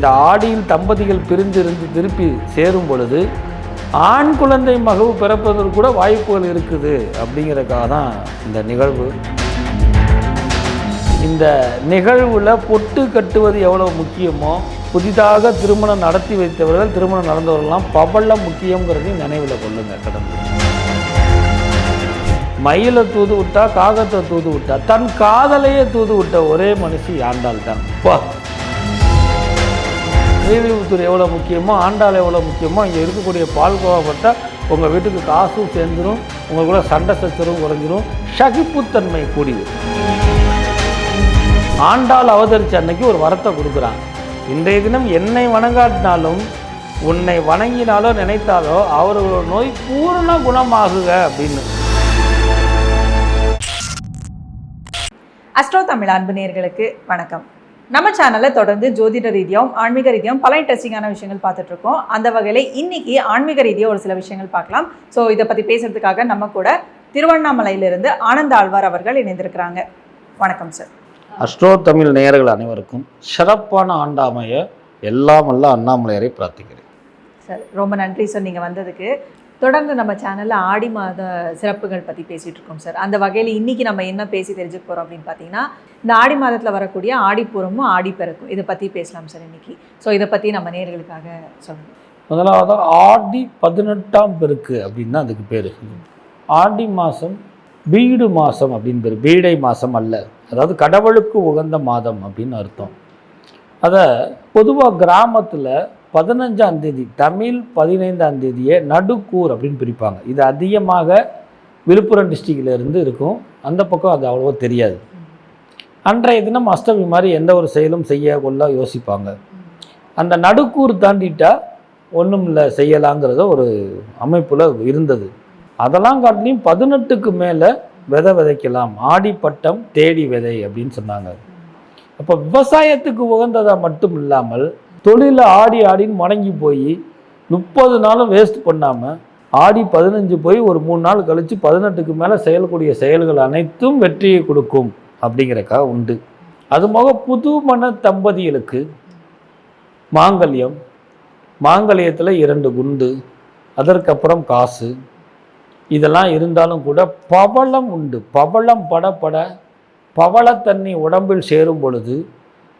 இந்த ஆடியில் தம்பதிகள் பிரிந்திருந்து திருப்பி சேரும் பொழுது ஆண் குழந்தை மகவு பிறப்பதற்கு கூட வாய்ப்புகள் இருக்குது அப்படிங்கிறக்காக தான் இந்த நிகழ்வு. இந்த நிகழ்வில் பொட்டு கட்டுவது எவ்வளோ முக்கியமோ புதிதாக திருமணம் நடத்தி வைத்தவர்கள் திருமணம் நடந்தவர்கள்லாம் பவளம் முக்கியங்கிறதையும் நினைவில் கொள்ளுங்க கடந்து மயிலை தூது விட்டா காகத்தை தூது விட்டா தன் காதலையே தூது விட்ட ஒரே மனுஷி ஆண்டாள் தான் பா எவ்வளோ முக்கியமோ ஆண்டாள் எவ்வளோ முக்கியமோ இங்கே இருக்கக்கூடிய பால்கோவப்பட்ட உங்கள் வீட்டுக்கு காசும் சேர்ந்துடும் உங்களுக்குள்ள சண்டை சச்சரவும் குறைஞ்சிரும். சகிப்புத்தன்மை கூடியது. ஆண்டாள் அவதரிச்ச அன்னைக்கு ஒரு வரத்தை கொடுக்குறாங்க இன்றைய தினம் என்னை வணங்காட்டினாலும் உன்னை வணங்கினாலோ நினைத்தாலோ அவர்களோட நோய் பூரண குணமாகுக அப்படின்னு. அஸ்ட்ரோ தமிழ் அன்பு நேர்களுக்கு வணக்கம். நம்ம சேனலில் தொடர்ந்து ஜோதிட ரீதியாகவும் ஆன்மீக ரீதியாகவும் பல இன்ட்ரெஸ்டிங்கான விஷயங்கள் பார்த்துட்டு இருக்கோம் அந்த வகையில் இன்னைக்கு ஆன்மீக ரீதியாக ஒரு சில விஷயங்கள் பார்க்கலாம். ஸோ இதை பற்றி பேசுறதுக்காக நம்ம கூட திருவண்ணாமலையிலிருந்து ஆனந்த ஆழ்வார் அவர்கள் இணைந்திருக்கிறாங்க. வணக்கம் சார் அஸ்ட்ரோ தமிழ் நேயர்கள் அனைவருக்கும் சிறப்பான ஆண்டாமைய எல்லாம் வல்ல அண்ணாமலையரை பிரார்த்திக்கிறேன். சார் ரொம்ப நன்றி சார் நீங்கள் வந்ததுக்கு. தொடர்ந்து நம்ம சேனலில் ஆடி மாத சிறப்புகள் பற்றி பேசிகிட்டு இருக்கோம் சார் அந்த வகையில் இன்றைக்கி நம்ம என்ன பேசி தெரிஞ்சுக்க போகிறோம் அப்படின்னு பார்த்தீங்கன்னா இந்த ஆடி மாதத்தில் வரக்கூடிய ஆடிப்பூரமும் ஆடிப்பெருக்கும் இதை பற்றி பேசலாம் சார் இன்னைக்கு. ஸோ இதை பற்றி நம்ம நேர்களுக்காக சொல்லணும் முதலாவது ஆடி பதினெட்டாம் பெருக்கு அப்படின்னு அதுக்கு பேர். ஆடி மாதம் பீடு மாதம் அப்படின்னு பேர். பீடை மாதம் அல்ல. அதாவது கடவுளுக்கு உகந்த மாதம் அப்படின்னு அர்த்தம். அதை பொதுவாக கிராமத்தில் பதினஞ்சாம் தேதி தமிழ் பதினைந்தாம் தேதியை நடுக்கூர் அப்படின்னு பிரிப்பாங்க. இது அதிகமாக விழுப்புரம் டிஸ்ட்ரிக்ட்ல இருந்து இருக்கும். அந்த பக்கம் அது அவ்வளோவா தெரியாது. அன்றைய தினம் அஷ்டமி மாதிரி எந்த ஒரு செயலும் செய்ய கொள்ள யோசிப்பாங்க. அந்த நடுக்கூர் தாண்டிட்டா ஒன்றும் இல்லை செய்யலாங்கிறத ஒரு அமைப்பில் இருந்தது. அதெல்லாம் காட்டிலையும் பதினெட்டுக்கு மேலே விதை விதைக்கலாம். ஆடிப்பட்டம் தேடி விதை அப்படின்னு சொன்னாங்க. அப்போ விவசாயத்துக்கு உகந்ததாக மட்டும் இல்லாமல் தொழிலில் ஆடி ஆடின்னு முடங்கி போய் முப்பது நாளும் வேஸ்ட் பண்ணாமல் ஆடி பதினஞ்சு போய் ஒரு மூணு நாள் கழித்து பதினெட்டுக்கு மேலே செயல்கூடிய செயல்கள் அனைத்தும் வெற்றியை கொடுக்கும் அப்படிங்கிறக்கா உண்டு. அது போக புதுமண தம்பதிகளுக்கு மாங்கல்யம் மாங்கல்யத்தில் இரண்டு குண்டு அதற்கப்புறம் காசு இதெல்லாம் இருந்தாலும் கூட பவளம் உண்டு. பவளம் படப்பட பவளத்தண்ணி உடம்பில் சேரும் பொழுது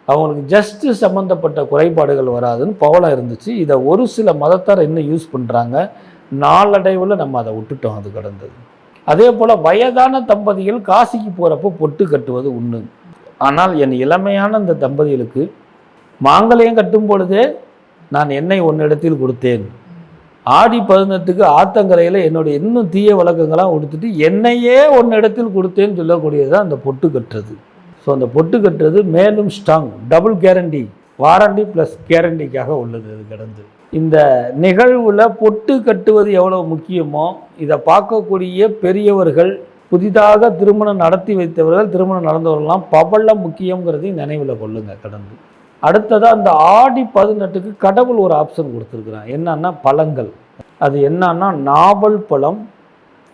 அவங்களுக்கு ஜஸ்ட்டு சம்மந்தப்பட்ட குறைபாடுகள் வராதுன்னு பவளம் இருந்துச்சு. இதை ஒரு சில மதத்தார் இன்னும் யூஸ் பண்ணுறாங்க நாளடைவில் நம்ம அதை விட்டுட்டோம் அது கடந்தது. அதே போல் வயதான தம்பதிகள் காசிக்கு போகிறப்போ பொட்டு கட்டுவது ஒன்று ஆனால் என் இளமையான இந்த தம்பதிகளுக்கு மாங்கல்யம் கட்டும் பொழுதே நான் என்னை இடத்தில் கொடுத்தேன். ஆடி பதினெட்டுக்கு ஆத்தங்கரையில் என்னுடைய இன்னும் தீய வழக்கங்களாம் கொடுத்துட்டு என்னையே ஒன்று இடத்தில் கொடுத்தேன்னு சொல்லக்கூடியது தான் அந்த பொட்டு கட்டுறது. ஸோ அந்த பொட்டு கட்டுறது மேலும் strong double guarantee warranty plus கேரண்டிக்காக உள்ளது இது கடந்து. இந்த நிகழ்வில் பொட்டு கட்டுவது எவ்வளோ முக்கியமோ இதை பார்க்கக்கூடிய பெரியவர்கள் புதிதாக திருமணம் நடத்தி வைத்தவர்கள் திருமணம் நடந்தவர்கள்லாம் பவளம் முக்கியங்கிறதையும் நினைவில் கொள்ளுங்க கடந்து. அடுத்ததாக அந்த ஆடி பதினெட்டுக்கு கடவுள் ஒரு ஆப்ஷன் கொடுத்துருக்குறான் என்னன்னா பழங்கள். அது என்னன்னா நாவல் பழம்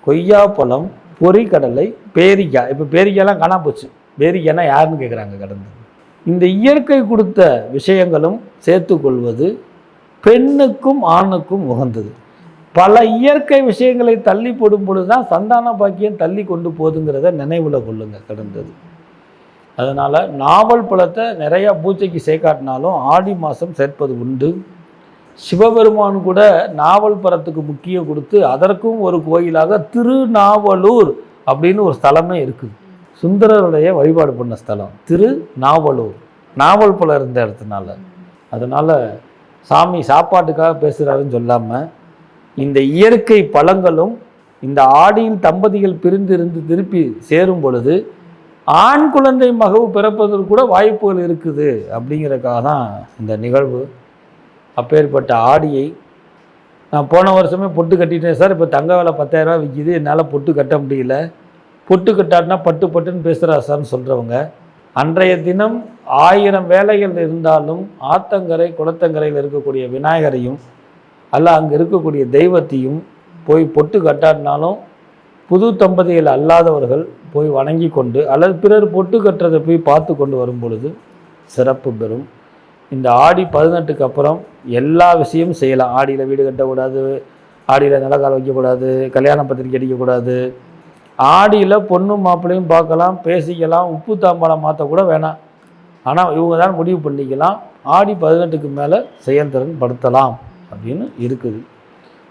கொய்யா பழம் பொறிக்கடலை பேரிக்காய். இப்போ பேரிக்காயெல்லாம் காணா போச்சு. பேரிக்காய்னா யாருன்னு கேட்குறாங்க கடந்து. இந்த இயற்கை கொடுத்த விஷயங்களும் சேர்த்துக்கொள்வது பெண்ணுக்கும் ஆணுக்கும் உகந்தது. பல இயற்கை விஷயங்களை தள்ளி போடும் பொழுது தான் சந்தான பாக்கியம் தள்ளி கொண்டு போதுங்கிறத நினைவில் கொள்ளுங்க கடந்தது. அதனால் நாவல் பழத்தை நிறையா பூஜைக்கு சேர்க்காட்டினாலும் ஆடி மாதம் சேர்ப்பது உண்டு. சிவபெருமான் கூட நாவல் பழத்துக்கு முக்கியம் கொடுத்து அதற்கும் ஒரு கோயிலாக திருநாவலூர் அப்படின்னு ஒரு ஸ்தலமே இருக்குது. சுந்தரருடைய வழிபாடு பண்ண ஸ்தலம் திரு நாவலூர். நாவல் போல இருந்த இடத்துனால. அதனால் சாமி சாப்பாட்டுக்காக பேசுகிறாருன்னு சொல்லாமல் இந்த இயற்கை பழங்களும் இந்த ஆடியில் தம்பதிகள் பிரிந்து இருந்து திருப்பி சேரும் பொழுது ஆண் குழந்தை மகவு பிறப்பதற்கு கூட வாய்ப்புகள் இருக்குது அப்படிங்கிறதுக்காக தான் இந்த நிகழ்வு. அப்பேற்பட்ட ஆடியை நான் போன வருஷமே பொட்டு கட்டிட்டேன் சார். இப்போ தங்க விலை பத்தாயிரரூபா விற்கிது என்னால் பொட்டு கட்ட முடியல. பொட்டு பட்டு பட்டுன்னு பேசுகிறா சார்னு சொல்கிறவங்க அன்றைய தினம் ஆயிரம் வேலைகள் இருந்தாலும் ஆத்தங்கரை குளத்தங்கரையில் இருக்கக்கூடிய விநாயகரையும் அல்ல அங்கே இருக்கக்கூடிய தெய்வத்தையும் போய் பொட்டு கட்டாடினாலும் புது தம்பதிகள் அல்லாதவர்கள் போய் வணங்கி கொண்டு அல்லது பிறர் பொட்டு கட்டுறதை போய் பார்த்து கொண்டு வரும் பொழுது சிறப்பு பெறும். இந்த ஆடி பதினெட்டுக்கு அப்புறம் எல்லா விஷயமும் செய்யலாம். ஆடியில் வீடு கட்டக்கூடாது ஆடியில் நிலக்கால் வைக்கக்கூடாது கல்யாண பத்திரிக்கை அடிக்கக்கூடாது ஆடியில் பொண்ணும் மாப்பிள்ளையும் பார்க்கலாம் பேசிக்கலாம் உப்பு தாம்பாளம் மாற்றக்கூட வேணாம். ஆனால் இவங்க தான் முடிவு பண்ணிக்கலாம். ஆடி பதினெட்டுக்கு மேலே செயல்திறன் படுத்தலாம் அப்படின்னு இருக்குது.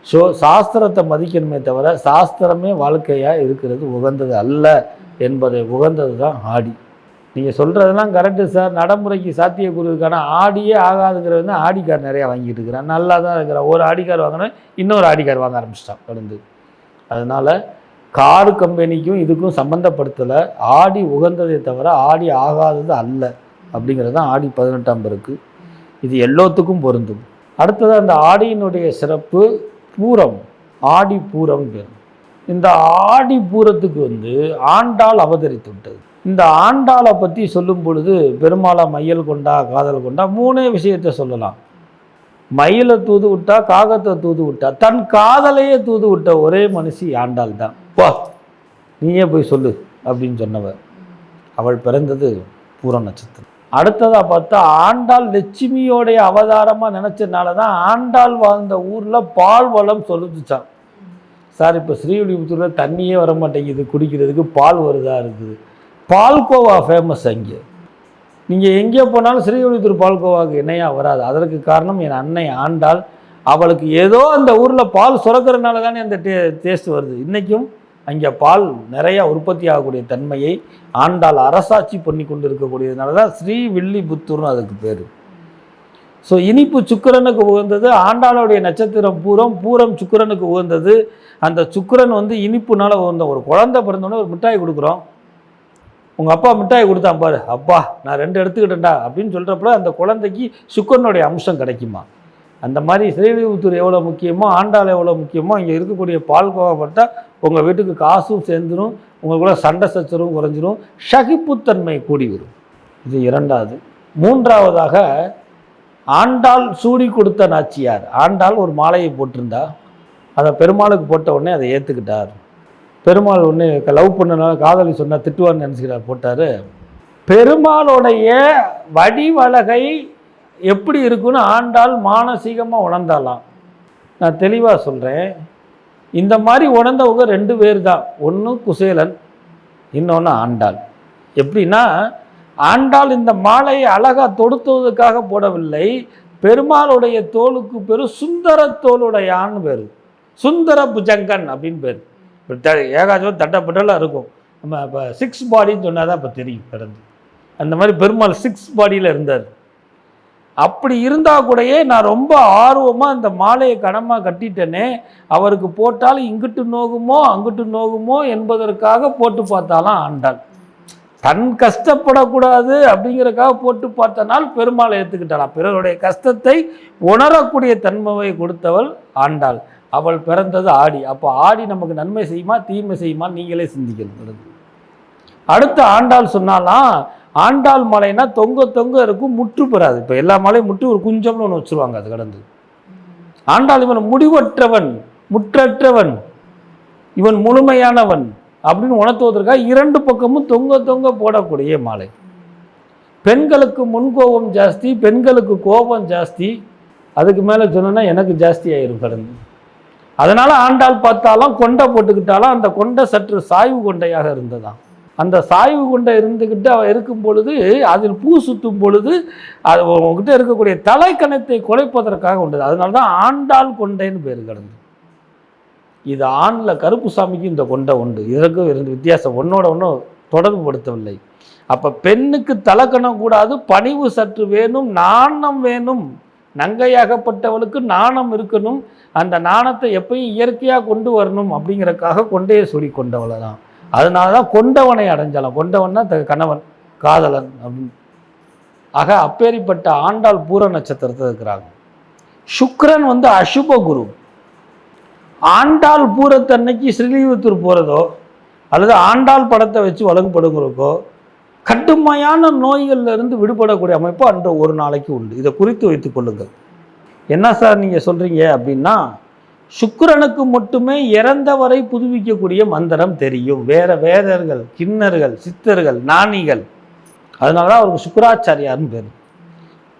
ஸோ சாஸ்திரத்தை மதிக்கணுமே தவிர சாஸ்திரமே வாழ்க்கையாக இருக்கிறது உகந்தது அல்ல என்பதை உகந்தது தான் ஆடி நீங்கள் சொல்கிறதெல்லாம் கரெக்டு சார். நடைமுறைக்கு சாத்தியக்கூறுக்கான ஆடியே ஆகாதுங்கிறது வந்து ஆடிக்கார் நிறையா வாங்கிட்டு இருக்கிறான். நல்லா தான் இருக்கிறான். ஒரு ஆடிக்கார் வாங்கினேன் இன்னொரு ஆடிக்கார் வாங்க ஆரம்பிச்சிட்டான் கடந்து அதனால் காரு கம்பெனிக்கும் இதுக்கும் சம்மந்தப்படுத்தலை ஆடி உகந்ததை தவிர ஆடி ஆகாதது அல்ல. அப்படிங்கிறது தான் ஆடி பதினெட்டாம் பெருக்கு. இது எல்லோத்துக்கும் பொருந்தும். அடுத்தது அந்த ஆடியினுடைய சிறப்பு பூரம். ஆடி பூரம் பேர். இந்த ஆடி பூரத்துக்கு வந்து ஆண்டாள் அவதரித்து விட்டது. இந்த ஆண்டாளை பற்றி சொல்லும் பொழுது பெருமாளை மையல் கொண்டா காதல் கொண்டா மூணே விஷயத்தை சொல்லலாம். மயிலை தூது விட்டா காகத்தை தூது விட்டா தன் காதலையே தூது விட்ட ஒரே மனுஷி ஆண்டாள் தான். வா நீயே போய் சொல்லு அப்படின்னு சொன்னவ. அவள் பிறந்தது பூர நட்சத்திரம். அடுத்ததாக பார்த்தா ஆண்டாள் லட்சுமியோடைய அவதாரமாக நினச்சனால தான் ஆண்டாள் வாழ்ந்த ஊரில் பால் வளம் சொல்லுச்சான் சார் இப்போ ஸ்ரீவில்லிபுத்தூரில் தண்ணியே வர மாட்டேங்குது குடிக்கிறதுக்கு பால் வருதா இருக்குது? பால்கோவா ஃபேமஸ் அங்கே. நீங்கள் எங்கே போனாலும் ஸ்ரீவில்லிபுத்தூர் பால்கோவாவுக்கு இணையாக வராது. அதற்கு காரணம் என் அன்னை ஆண்டாள். அவளுக்கு ஏதோ அந்த ஊரில் பால் சுரக்கிறதுனால தானே அந்த டே டேஸ்ட் வருது. இன்றைக்கும் அங்கே பால் நிறையா உற்பத்தி ஆகக்கூடிய தன்மையை ஆண்டாள் அரசாட்சி பண்ணி கொண்டு இருக்கக்கூடியதுனால தான் ஸ்ரீவில்லிபுத்தூர்னு அதுக்கு பேர். ஸோ இனிப்பு சுக்கிரனுக்கு உகந்தது ஆண்டாளுடைய நட்சத்திரம் பூரம் பூரம் சுக்கிரனுக்கு உகந்தது. அந்த சுக்கிரன் வந்து இனிப்புனால உகந்த ஒரு குழந்தை பிறந்தோடனே ஒரு மிட்டாய் கொடுக்குறோம். உங்கள் அப்பா மிட்டாய் கொடுத்தான் பாரு. அப்பா நான் ரெண்டு எடுத்துக்கிட்டேன்டா அப்படின்னு சொல்கிறப்பல அந்த குழந்தைக்கு சுக்கரனுடைய அம்சம் கிடைக்குமா? அந்த மாதிரி ஸ்ரீவில்லிபுத்தூர் எவ்வளோ முக்கியமோ ஆண்டாள் எவ்வளோ முக்கியமோ இங்கே இருக்கக்கூடிய பால் கோவப்பட்டா உங்கள் வீட்டுக்கு காசும் சேர்ந்துடும் உங்களுக்குள்ள சண்டை சச்சரும் குறைஞ்சிரும் சகிப்புத்தன்மை கூடி வரும். இது இரண்டாவது. மூன்றாவதாக ஆண்டாள் சூடி கொடுத்த நாச்சியார். ஆண்டாள் ஒரு மாலையை போட்டிருந்தா அதை பெருமாளுக்கு போட்ட உடனே அதை ஏற்றுக்கிட்டார் பெருமாள் ஒன்று லவ் பண்ணனால காதலி சொன்னால் திட்டுவார்னு நினச்சிக்கிறார் போட்டார். பெருமாளுடைய வடிவழகை எப்படி இருக்குன்னு ஆண்டாள் மானசீகமாக உணர்ந்தாலாம் நான் தெளிவாக சொல்கிறேன் இந்த மாதிரி உணர்ந்தவங்க ரெண்டு பேர் தான் ஒன்று குசேலன் இன்னொன்று ஆண்டாள். எப்படின்னா ஆண்டாள் இந்த மாலையை அழகாக தொடுத்துவதற்காக போடவில்லை. பெருமாளுடைய தோலுக்கு பேர் சுந்தர தோலுடையான்னு பேர். சுந்தர புஜங்கன் அப்படின்னு பேர். இப்போ த ஏகாஜம் தட்டப்பட்டெல்லாம் இருக்கும். நம்ம இப்போ சிக்ஸ் பாடின்னு சொன்னால் தான் இப்போ தெரியும் பிறந்து. அந்த மாதிரி பெருமாள் சிக்ஸ் பாடியில் இருந்தார். அப்படி இருந்தால் கூடயே நான் ரொம்ப ஆர்வமாக இந்த மாலையை கனமாக கட்டிட்டேனே அவருக்கு போட்டாலும் இங்கிட்டு நோகுமோ அங்கிட்டு நோகுமோ என்பதற்காக போட்டு பார்த்தாலாம் ஆண்டாள். தன் கஷ்டப்படக்கூடாது அப்படிங்கிறக்காக போட்டு பார்த்தனால் பெருமாளை ஏற்றுக்கிட்டாளாம் பிறருடைய கஷ்டத்தை உணரக்கூடிய தன்மையை கொடுத்தவள் ஆண்டாள். அவள் பிறந்தது ஆடி. அப்போ ஆடி நமக்கு நன்மை செய்யுமா தீமை செய்யுமா நீங்களே சிந்திக்கணும். அடுத்த ஆண்டாள் சொன்னாலாம் ஆண்டாள் மலைனா தொங்க தொங்க இருக்கும் முற்று பெறாது. இப்போ எல்லா மலையும் முற்று ஒரு குஞ்சம்னு ஒன்று வச்சுருவாங்க அது கடந்து. ஆண்டாள் இவன் முடிவற்றவன் முற்றற்றவன் இவன் முழுமையானவன் அப்படின்னு உணர்த்துவதற்காக இரண்டு பக்கமும் தொங்க தொங்க போடக்கூடிய மாலை. பெண்களுக்கு முன்கோபம் ஜாஸ்தி பெண்களுக்கு கோபம் ஜாஸ்தி. அதுக்கு மேலே சொன்னோன்னா எனக்கு ஜாஸ்தி ஆயிரும் கடந்து. அதனால் ஆண்டாள் பார்த்தாலும் கொண்டை போட்டுக்கிட்டாலும் அந்த கொண்டை சற்று சாய்வு கொண்டையாக இருந்ததாம். அந்த சாய்வு கொண்டை இருந்துக்கிட்டு அவன் இருக்கும் பொழுது அதில் பூ சுற்றும் பொழுது அது உங்ககிட்ட இருக்கக்கூடிய தலைக்கணத்தை குலைப்பதற்காக உண்டது அதனால தான் ஆண்டாள் கொண்டைன்னு பேர் கிடந்து. இது ஆணில் கருப்பு சாமிக்கு இந்த கொண்டை உண்டு. இதற்கும் இரண்டு வித்தியாசம். ஒன்றோட ஒன்றும் தொடர்பு படுத்தவில்லை. அப்போ பெண்ணுக்கு தலக்கணம் கூடாது பணிவு சற்று வேணும் நாணம் வேணும். நங்கையாகப்பட்டவளுக்கு நாணம் இருக்கணும். அந்த நாணத்தை எப்பயும் இயற்கையாக கொண்டு வரணும் அப்படிங்கிறக்காக கொண்டையை சொல்லி கொண்டவளை தான். அதனால தான் கொண்டவனை அடைஞ்சாலாம். கொண்டவன்னா த கணவன் காதலன் அப்படின்னு. ஆக அப்பேரிப்பட்ட ஆண்டாள் பூர நட்சத்திரத்தில் இருக்கிறாங்க. சுக்ரன் வந்து அசுப குரு. ஆண்டாள் பூரத்தன்னைக்கு ஸ்ரீலீவத்தூர் போகிறதோ அல்லது ஆண்டாள் படத்தை வச்சு வழங்கப்படுங்கிறக்கோ கடுமையான நோய்கள்லேருந்து விடுபடக்கூடிய அமைப்பு அன்று ஒரு நாளைக்கு உண்டு. இதை குறித்து வைத்துக் கொள்ளுங்கள். என்ன சார் நீங்கள் சொல்கிறீங்க அப்படின்னா சுக்கிரனுக்கு மட்டுமே இறந்தவரை புதுப்பிக்கக்கூடிய மந்திரம் தெரியும். வேற வேதர்கள் கிண்ணர்கள் சித்தர்கள் நாணிகள் அதனால தான் அவருக்கு சுக்கராச்சாரியார்னு பேர்.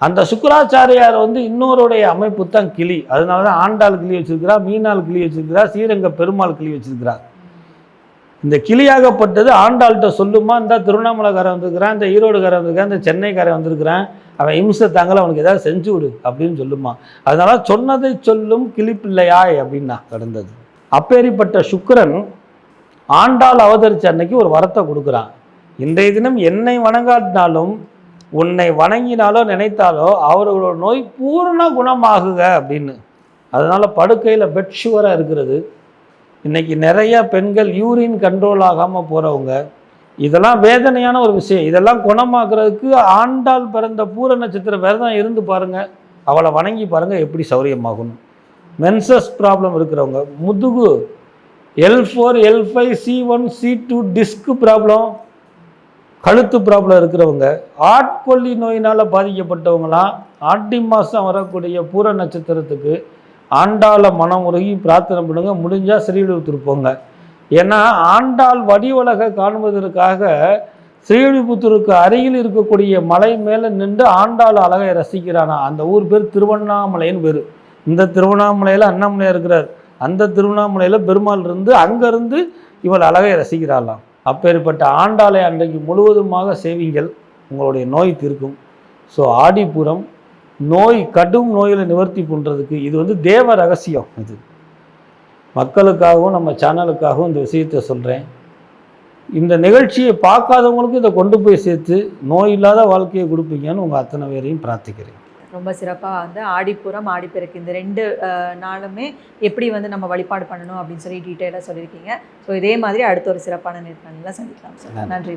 அந்த சுக்கராச்சாரியார் வந்து இன்னொருடைய அமைப்பு தான் கிளி. அதனால தான் ஆண்டாள் கிளி வச்சிருக்கிறா மீனாள் கிளி வச்சிருக்கிறா ஸ்ரீரங்க பெருமாள் கிளி வச்சிருக்கிறார். இந்த கிளியாகப்பட்டது ஆண்டாள்கிட்ட சொல்லுமா இந்த திருவண்ணாமலைக்காரன் வந்திருக்கிறான் இந்த ஈரோடுக்காரன் வந்திருக்கான் இந்த சென்னைக்காரன் வந்திருக்கிறான் அவன் இம்சை தாங்கல அவனுக்கு ஏதாவது செஞ்சு விடு அப்படின்னு சொல்லுமா. அதனால சொன்னதை சொல்லும் கிளிப்பிள்ளையாய் அப்படின்னா கடந்தது அப்பேரிப்பட்ட சுக்கரன் ஆண்டாள் அவதரிச்ச அன்னைக்கு ஒரு வரத்தை கொடுக்குறான். இன்றைய தினம் என்னை வணங்காட்டினாலும் உன்னை வணங்கினாலோ நினைத்தாலோ அவர்களோட நோய் பூரண குணமாகுக அப்படின்னு. அதனால் படுக்கையில் பெட் ஷுவராக இருக்கிறது. இன்னைக்கு நிறைய பெண்கள் யூரின் கண்ட்ரோல் ஆகாமல் போகிறவங்க இதெல்லாம் வேதனையான ஒரு விஷயம். இதெல்லாம் குணமாக்குறதுக்கு ஆண்டாள் பிறந்த பூர நட்சத்திர விரதம் இருந்து பாருங்கள் அவளை வணங்கி பாருங்கள் எப்படி சௌரியமாகணும் மென்சஸ் ப்ராப்ளம் இருக்கிறவங்க. முதுகு L four L five C one C two disc problem கழுத்து ப்ராப்ளம் இருக்கிறவங்க. ஆட்கொல்லி நோயினால் பாதிக்கப்பட்டவங்களாம் ஆட்டி மாதம் வரக்கூடிய பூர நட்சத்திரத்துக்கு ஆண்டாள மனம் உருகி பிரார்த்தனை பண்ணுங்க முடிஞ்சால் ஸ்ரீவில்லிபுத்தூர் போங்க. ஏன்னா ஆண்டாள் வடிவழகை காண்பதற்காக ஸ்ரீவில்லிபுத்தூருக்கு அருகில் இருக்கக்கூடிய மலை மேலே நின்று ஆண்டாள் அழகை ரசிக்கிறானா? அந்த ஊர் பேர் திருவண்ணாமலைன்னு பேர். இந்த திருவண்ணாமலையில் அண்ணாமலையாக இருக்கிறார். அந்த திருவண்ணாமலையில் பெருமாள் இருந்து அங்கேருந்து இவள் அழகை ரசிக்கிறாளாம். அப்பேற்பட்ட ஆண்டாளை அன்றைக்கு முழுவதுமாக சேவிங்கள். உங்களுடைய நோய் தீர்க்கும். ஸோ ஆடிப்புறம் நோய் கடும் நோயில் நிவர்த்தி பண்ணுறதுக்கு இது வந்து தேவ ரகசியம் இது. மக்களுக்காகவும் நம்ம சேனலுக்காகவும் இந்த விஷயத்தை சொல்கிறேன் இந்த நிகழ்ச்சியை பார்க்காதவங்களுக்கும் இதை கொண்டு போய் சேர்த்து நோய் இல்லாத வாழ்க்கையை கொடுப்பீங்கன்னு உங்கள் அத்தனை பேரையும் பிரார்த்திக்கிறேன். ரொம்ப சிறப்பாக வந்து ஆடிப்புறம் ஆடிப்பெருக்கு இந்த ரெண்டு நாளுமே எப்படி வந்து நம்ம வழிபாடு பண்ணணும் அப்படின்னு சொல்லி டீட்டெயிலாக சொல்லியிருக்கீங்க. ஸோ இதே மாதிரி அடுத்த ஒரு சிறப்பான நேர்காணலில் சந்திக்கலாம் சார். நன்றி.